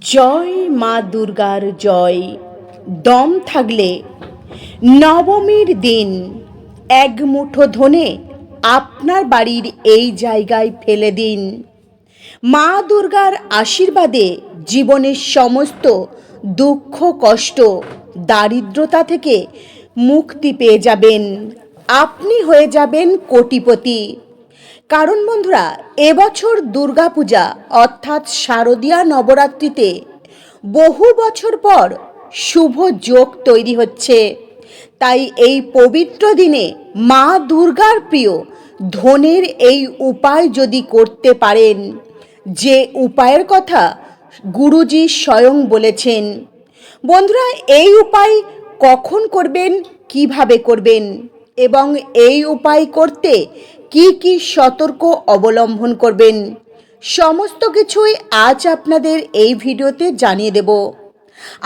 জয় মা দুর্গার জয়। দম থাকলে নবমীর দিন এক মুঠো ধনে আপনার বাড়ির এই জায়গায় ফেলে দিন। মা দুর্গার আশীর্বাদে জীবনের সমস্ত দুঃখ, কষ্ট, দারিদ্রতা থেকে মুক্তি পেয়ে যাবেন। আপনি হয়ে যাবেন কোটিপতি। কারণ বন্ধুরা, এবছর দুর্গাপূজা, অর্থাৎ শারদীয়া নবরাত্রিতে বহু বছর পর শুভ যোগ তৈরি হচ্ছে। তাই এই পবিত্র দিনে মা দুর্গার প্রিয় ধনের এই উপায় যদি করতে পারেন, যে উপায়ের কথা গুরুজি স্বয়ং বলেছেন। বন্ধুরা, এই উপায় কখন করবেন, কীভাবে করবেন এবং এই উপায় করতে কি কি সতর্ক অবলম্বন করবেন? সমস্ত কিছুই আজ আপনাদের এই ভিডিওতে জানিয়ে দেব।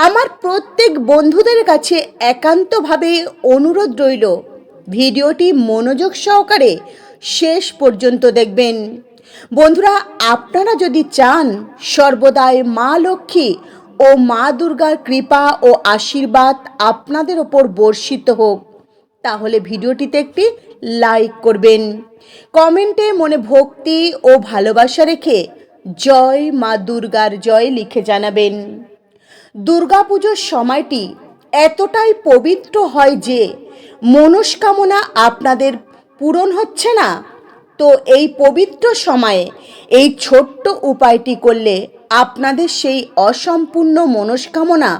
আমার প্রত্যেক বন্ধুদের কাছে একান্তভাবে অনুরোধ রইল, ভিডিওটি মনোযোগ সহকারে শেষ পর্যন্ত দেখবেন। বন্ধুরা, আপনারা যদি চান সর্বদাই মা লক্ষ্মী ও মা দুর্গার কৃপা ও আশীর্বাদ আপনাদের ওপর বর্ষিত হোক, তাহলে ভিডিওটিতে একটি লাইক করবেন। কমেন্টে মনে ভক্তি ও ভালোবাসা রেখে জয় মা দুর্গার জয় লিখে জানাবেন। দুর্গাপুজোর সময়টি এতটাই পবিত্র হয় যে মনস্কামনা আপনাদের পূরণ হচ্ছে না। তো এই পবিত্র সময়ে এই ছোট্ট উপায়টি করলে আপনাদের সেই অসম্পূর্ণ মনস্কামনা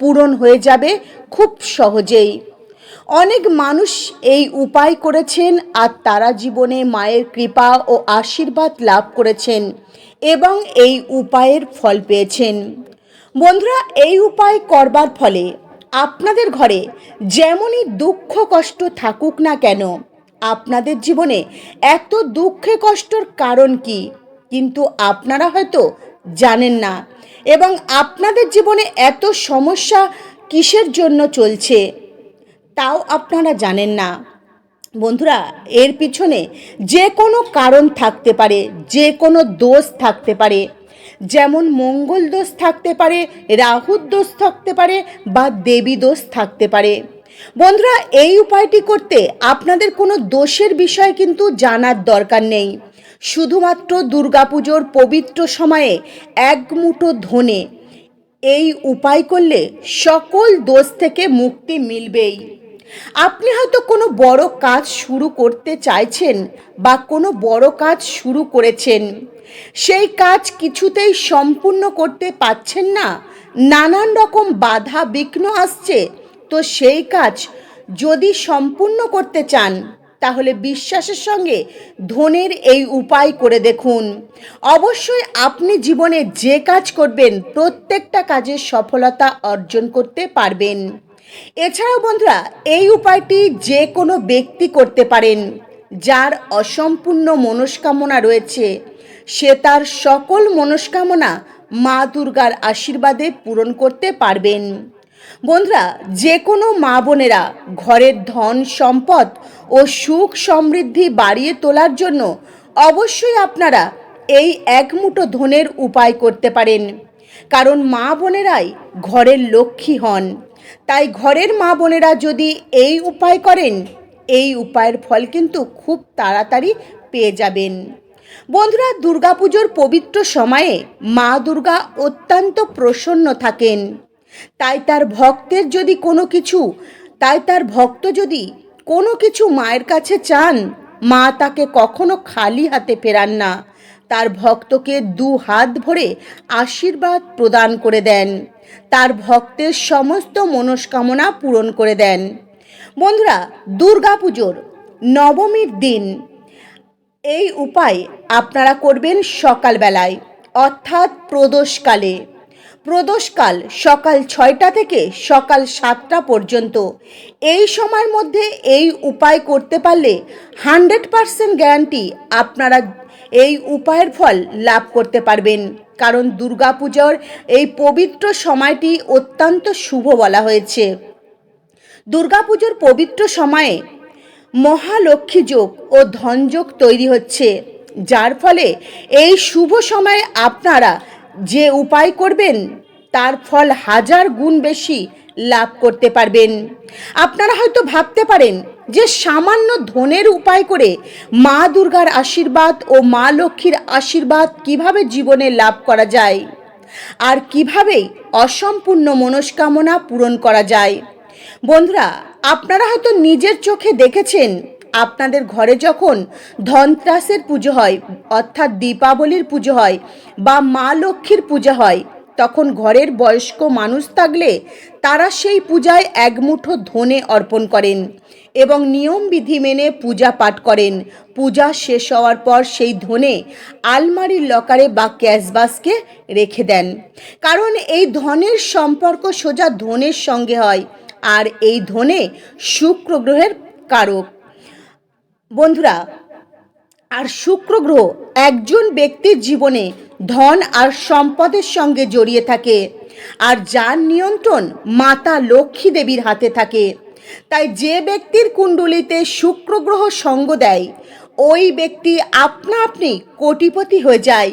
পূরণ হয়ে যাবে খুব সহজেই। অনেক মানুষ এই উপায় করেছেন আর তারা জীবনে মায়ের কৃপা ও আশীর্বাদ লাভ করেছেন এবং এই উপায়ের ফল পেয়েছেন। বন্ধুরা, এই উপায় করবার ফলে আপনাদের ঘরে যেমনই দুঃখ কষ্ট থাকুক না কেন, আপনাদের জীবনে এত দুঃখে কষ্টর কারণ কি কিন্তু আপনারা হয়তো জানেন না এবং আপনাদের জীবনে এত সমস্যা কিসের জন্য চলছে তাও আপনারা জানেন না। বন্ধুরা, এর পিছনে যে কোনো কারণ থাকতে পারে, যে কোনো দোষ থাকতে পারে। যেমন মঙ্গল দোষ থাকতে পারে, রাহুর দোষ থাকতে পারে বা দেবী দোষ থাকতে পারে। বন্ধুরা, এই উপায়টি করতে আপনাদের কোনো দোষের বিষয় কিন্তু জানার দরকার নেই। শুধুমাত্র দুর্গাপুজোর পবিত্র সময়ে এক মুঠো ধনে, এই উপায় করলে সকল দোষ থেকে মুক্তি মিলবেই। আপনি হয়তো কোনো বড় কাজ শুরু করতে চাইছেন বা কোনো বড় কাজ শুরু করেছেন। সেই কাজ কিছুতেই সম্পূর্ণ করতে পারছেন না। নানান রকম বাধা বিঘ্ন আসছে। তো সেই কাজ যদি সম্পূর্ণ করতে চান, তাহলে বিশ্বাসের সঙ্গে ধনের এই উপায় করে দেখুন। অবশ্যই আপনি জীবনে যে কাজ করবেন, প্রত্যেকটা কাজের সফলতা অর্জন করতে পারবেন। এছাড়াও বন্ধুরা, এই উপায়টি যে কোনো ব্যক্তি করতে পারেন। যার অসম্পূর্ণ মনস্কামনা রয়েছে, সে তার সকল মনস্কামনা মা দুর্গার আশীর্বাদে পূরণ করতে পারবেন। বন্ধুরা, যে কোনো মা বোনেরা ঘরের ধন, সম্পদ ও সুখ সমৃদ্ধি বাড়িয়ে তোলার জন্য অবশ্যই আপনারা এই এক মুঠো ধনের উপায় করতে পারেন। কারণ মা বোনেরাই ঘরের লক্ষ্মী হন। তাই ঘরের মা বোনেরা যদি এই উপায় করেন, এই উপায়ের ফল কিন্তু খুব তাড়াতাড়ি পেয়ে যাবেন। বন্ধুরা, দুর্গাপুজোর পবিত্র সময়ে মা দুর্গা অত্যন্ত প্রসন্ন থাকেন। তাই তার ভক্তের যদি কোনো কিছু, তাই তার ভক্ত যদি কোনো কিছু মায়ের কাছে চান, মা তাকে কখনো খালি হাতে ফেরান না। তার ভক্তকে দু হাত ভরে আশীর্বাদ প্রদান করে দেন। তার ভক্তের সমস্ত মনস্কামনা পূরণ করে দেন। বন্ধুরা, দুর্গাপুজোর নবমীর দিন, এই উপায় আপনারা করবেন সকালবেলায়, অর্থাৎ প্রদোষকালে। প্রদোষকাল সকাল ছয়টা থেকে সকাল সাতটা পর্যন্ত। এই সময়ের মধ্যে এই উপায় করতে পারলে হান্ড্রেড পারসেন্ট গ্যারান্টি আপনারা এই উপায়ের ফল লাভ করতে পারবেন। কারণ দুর্গাপুজোর এই পবিত্র সময়টি অত্যন্ত শুভ বলা হয়েছে। দুর্গাপুজোর পবিত্র সময়ে মহালক্ষ্মী যোগ ও ধনযোগ তৈরি হচ্ছে। যার ফলে এই শুভ সময়ে আপনারা যে উপায় করবেন, তার ফল হাজার গুণ বেশি লাভ করতে পারবেন। আপনারা হয়তো ভাবতে পারেন যে সামান্য ধনের উপায় করে মা দুর্গার আশীর্বাদ ও মা লক্ষ্মীর আশীর্বাদ কীভাবে জীবনে লাভ করা যায়? আর কীভাবে অসম্পূর্ণ মনস্কামনা পূরণ করা যায়? বন্ধুরা, আপনারা হয়তো নিজের চোখে দেখেছেন আপনাদের ঘরে যখন ধনত্রাসের পুজো হয়, অর্থাৎ দীপাবলির পুজো হয় বা মা লক্ষ্মীর পূজা হয়, তখন ঘরের বয়স্ক মানুষ থাকলে তারা সেই পূজায় একমুঠো ধনে অর্পণ করেন এবং নিয়ম বিধি মেনে পূজা পাঠ করেন। পূজা শেষ হওয়ার পর সেই ধনে আলমারির লকারে বা ক্যাশবাসকে রেখে দেন। কারণ এই ধনের সম্পর্ক সোজা ধনের সঙ্গে হয়, আর এই ধনে শুক্র গ্রহের কারক। বন্ধুরা, আর শুক্র গ্রহ একজন ব্যক্তির জীবনে ধন আর সম্পদের সঙ্গে জড়িয়ে থাকে, আর যার নিয়ন্ত্রণ মাতা লক্ষ্মী দেবীর হাতে থাকে। তাই যে ব্যক্তির কুণ্ডলিতে শুক্র গ্রহ সঙ্গ দেয়, ওই ব্যক্তি আপনা আপনি কোটিপতি হয়ে যায়।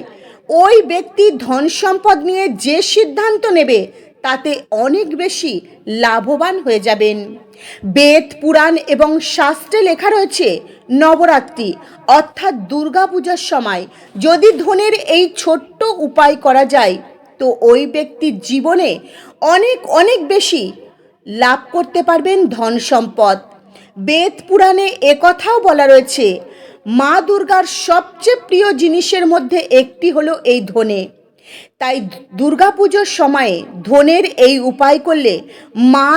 ওই ব্যক্তি ধন সম্পদ নিয়ে যে সিদ্ধান্ত নেবে, তাতে অনেক বেশি লাভবান হয়ে যাবেন। বেদ, পুরাণ এবং শাস্ত্রে লেখা রয়েছে নবরাত্রি, অর্থাৎ দুর্গাপূজার সময়। যদি ধনের এই ছোট্ট উপায় করা যায়, তো ওই ব্যক্তির জীবনে অনেক অনেক বেশি লাভ করতে পারবেন ধন সম্পদ। বেদ পুরাণে একথাও বলা রয়েছে, মা দুর্গার সবচেয়ে প্রিয় জিনিসের মধ্যে একটি হলো এই ধনে। তাই দুর্গাপুজোর সময়ে ধনের এই উপায় করলে মা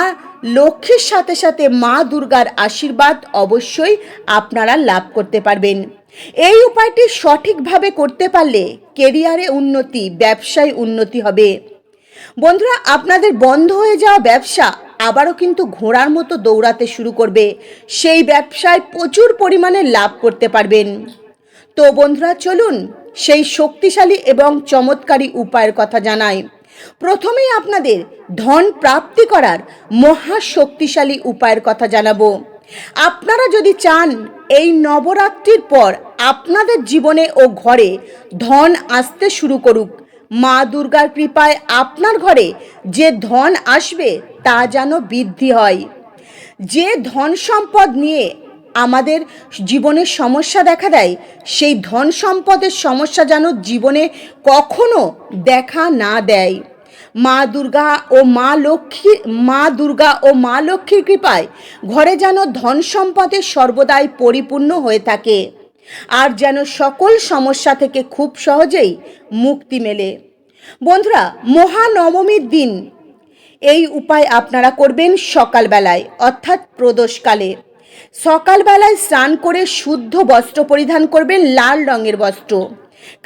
লক্ষ্মীর সাথে সাথে মা দুর্গার আশীর্বাদ অবশ্যই আপনারা লাভ করতে পারবেন। এই উপায়টি সঠিকভাবে করতে পারলে কেরিয়ারে উন্নতি, ব্যবসায় উন্নতি হবে। বন্ধুরা, আপনাদের বন্ধ হয়ে যাওয়া ব্যবসা আবারও কিন্তু ঘোড়ার মতো দৌড়াতে শুরু করবে। সেই ব্যবসায় প্রচুর পরিমাণে লাভ করতে পারবেন। তো বন্ধুরা, চলুন সেই শক্তিশালী এবং চমৎকারী উপায়ের কথা জানাই। প্রথমেই আপনাদের ধন প্রাপ্তি করার মহা শক্তিশালী উপায়ের কথা জানাব। আপনারা যদি চান এই নবরাত্রির পর আপনাদের জীবনে ও ঘরে ধন আসতে শুরু করুক, মা দুর্গার কৃপায় আপনার ঘরে যে ধন আসবে তা যেন বৃদ্ধি হয়। যে ধন সম্পদ নিয়ে আমাদের জীবনের সমস্যা দেখা দেয়, সেই ধন সম্পদের সমস্যা যেন জীবনে কখনো দেখা না দেয়। মা দুর্গা ও মা লক্ষ্মী, মা দুর্গা ও মা লক্ষ্মীর কৃপায় ঘরে যেন ধন সম্পদের সর্বদাই পরিপূর্ণ হয়ে থাকে, আর যেন সকল সমস্যা থেকে খুব সহজেই মুক্তি মেলে। বন্ধুরা, মহানবমীর দিন, এই উপায় আপনারা করবেন সকালবেলায়, অর্থাৎ প্রদোষকালে। সকালবেলায় স্নান করে শুদ্ধ বস্ত্র পরিধান করবেন লাল রঙের বস্ত্র।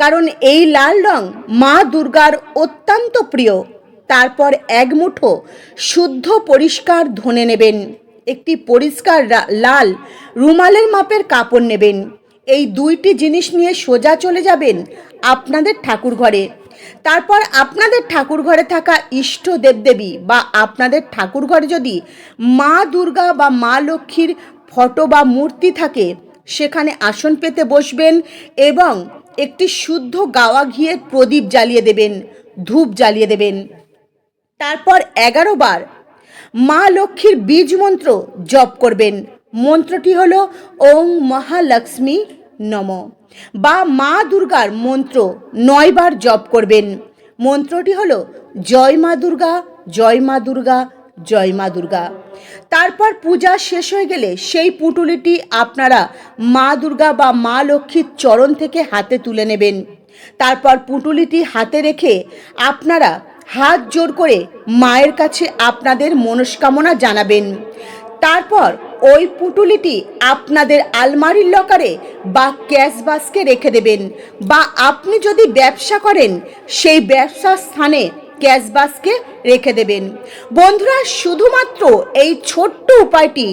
কারণ এই লাল রং মা দুর্গার অত্যন্ত প্রিয়। তারপর এক মুঠো শুদ্ধ পরিষ্কার ধনে নেবেন। একটি পরিষ্কার লাল রুমালের মাপের কাপড় নেবেন। এই দুইটি জিনিস নিয়ে সোজা চলে যাবেন আপনাদের ঠাকুর ঘরে। তারপর আপনাদের ঠাকুর ঘরে থাকা ইষ্ট দেবদেবী বা আপনাদের ঠাকুর ঘরে যদি মা দুর্গা বা মা লক্ষ্মীর ফটো বা মূর্তি থাকে, সেখানে আসন পেতে বসবেন এবং একটি শুদ্ধ গাওয়া ঘিয়ের প্রদীপ জ্বালিয়ে দেবেন, ধূপ জ্বালিয়ে দেবেন। তারপর এগারো বার মা লক্ষ্মীর বীজ মন্ত্র জপ করবেন। মন্ত্রটি হল ওং মহালক্ষ্মী নম। বা মা দুর্গার মন্ত্র নয়বার জপ করবেন। মন্ত্রটি হল জয় মা দুর্গা, জয় মা দুর্গা জয় মা দুর্গা। তারপর পূজা শেষ হয়ে গেলে সেই পুটুলিটি আপনারা মা দুর্গা বা মা লক্ষ্মীর চরণ থেকে হাতে তুলে নেবেন। তারপর পুটুলিটি হাতে রেখে আপনারা হাত জোর করে মায়ের কাছে আপনাদের মনস্কামনা জানাবেন। তারপর ওই পুটুলিটি আপনাদের আলমারির লকারে বা ক্যাশ বাস্কে রেখে দেবেন বা আপনি যদি ব্যবসা করেন, সেই ব্যবসার স্থানে ক্যাশ বাস্কে রেখে দেবেন। বন্ধুরা, শুধুমাত্র এই ছোট্ট উপায়টি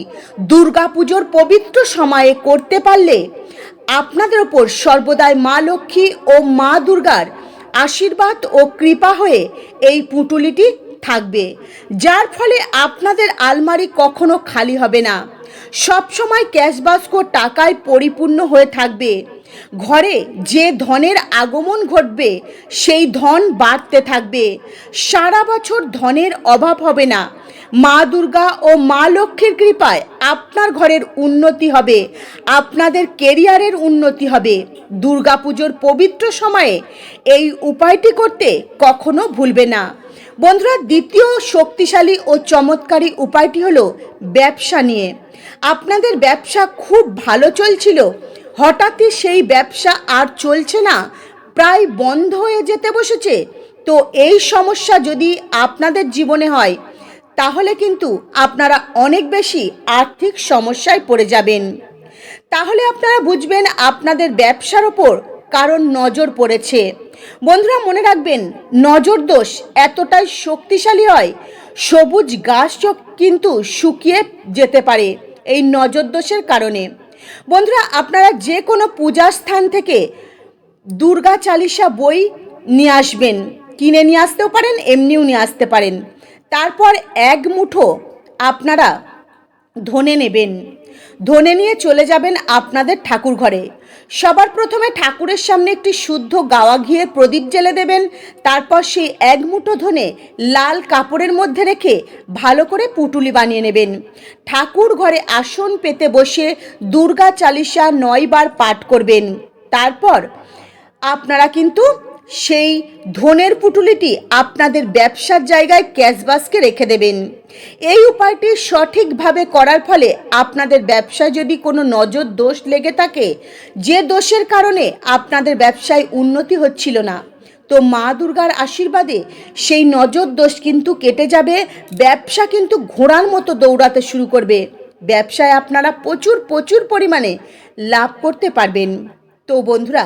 দুর্গাপুজোর পবিত্র সময়ে করতে পারলে আপনাদের ওপর সর্বদাই মা লক্ষ্মী ও মা দুর্গার আশীর্বাদ ও কৃপা হয়ে এই পুঁটুলিটি থাকবে, যার ফলে আপনাদের আলমারি কখনো খালি হবে না। সবসময় ক্যাশ বাস্ক টাকায় পরিপূর্ণ হয়ে থাকবে। ঘরে যে ধনের আগমন ঘটবে, সেই ধন বাড়তে থাকবে। সারা বছর ধনের অভাব হবে না। মা দুর্গা ও মা লক্ষ্মীর কৃপায় আপনার ঘরের উন্নতি হবে, আপনাদের কেরিয়ারের উন্নতি হবে। দুর্গাপুজোর পবিত্র সময়ে এই উপায়টি করতে কখনো ভুলবে না। বন্ধুরা, দ্বিতীয় শক্তিশালী ও চমৎকারী উপায়টি হলো ব্যবসা নিয়ে। আপনাদের ব্যবসা খুব ভালো চলছিল হঠাৎই সেই ব্যবসা আর চলছে না, প্রায় বন্ধ হয়ে যেতে বসেছে। তো এই সমস্যা যদি আপনাদের জীবনে হয়, তাহলে কিন্তু আপনারা অনেক বেশি আর্থিক সমস্যায় পড়ে যাবেন। তাহলে আপনারা বুঝবেন আপনাদের ব্যবসার ওপর কারণ নজর পড়েছে। বন্ধুরা, মনে রাখবেন, নজর দোষ এতটাই শক্তিশালী হয়, সবুজ গাছ কিন্তু শুকিয়ে যেতে পারে এই নজর দোষের কারণে। বন্ধুরা, আপনারা যে কোনো পূজা স্থান থেকে দুর্গা চালিসা বই নিয়ে আসবেন। কিনে নিয়ে আসতেও পারেন, এমনিও নিয়ে আসতে পারেন। তারপর এক মুঠো আপনারা ধনে নেবেন। ধনে নিয়ে চলে যাবেন আপনাদের ঠাকুর ঘরে সবার প্রথমে ঠাকুরের সামনে একটি শুদ্ধ গাওয়া ঘিয়ে প্রদীপ জেলে দেবেন। তারপর সেই এক মুঠো ধনে লাল কাপড়ের মধ্যে রেখে ভালো করে পুটুলি বানিয়ে নেবেন। ঠাকুর ঘরে আসন পেতে বসে দুর্গা চালিসা নয়বার পাঠ করবেন। তারপর আপনারা কিন্তু সেই ধনের পুটুলিটি আপনাদের ব্যবসার জায়গায় ক্যাশবাসকে রেখে দেবেন। এই উপায়টি সঠিকভাবে করার ফলে আপনাদের ব্যবসায় যদি কোনো নজর দোষ লেগে থাকে, যে দোষের কারণে আপনাদের ব্যবসায় উন্নতি হচ্ছিল না, তো মা দুর্গার আশীর্বাদে সেই নজর দোষ কিন্তু কেটে যাবে, ব্যবসা কিন্তু ঘোড়ার মতো দৌড়াতে শুরু করবে। ব্যবসায় আপনারা প্রচুর প্রচুর পরিমাণে লাভ করতে পারবেন। তো বন্ধুরা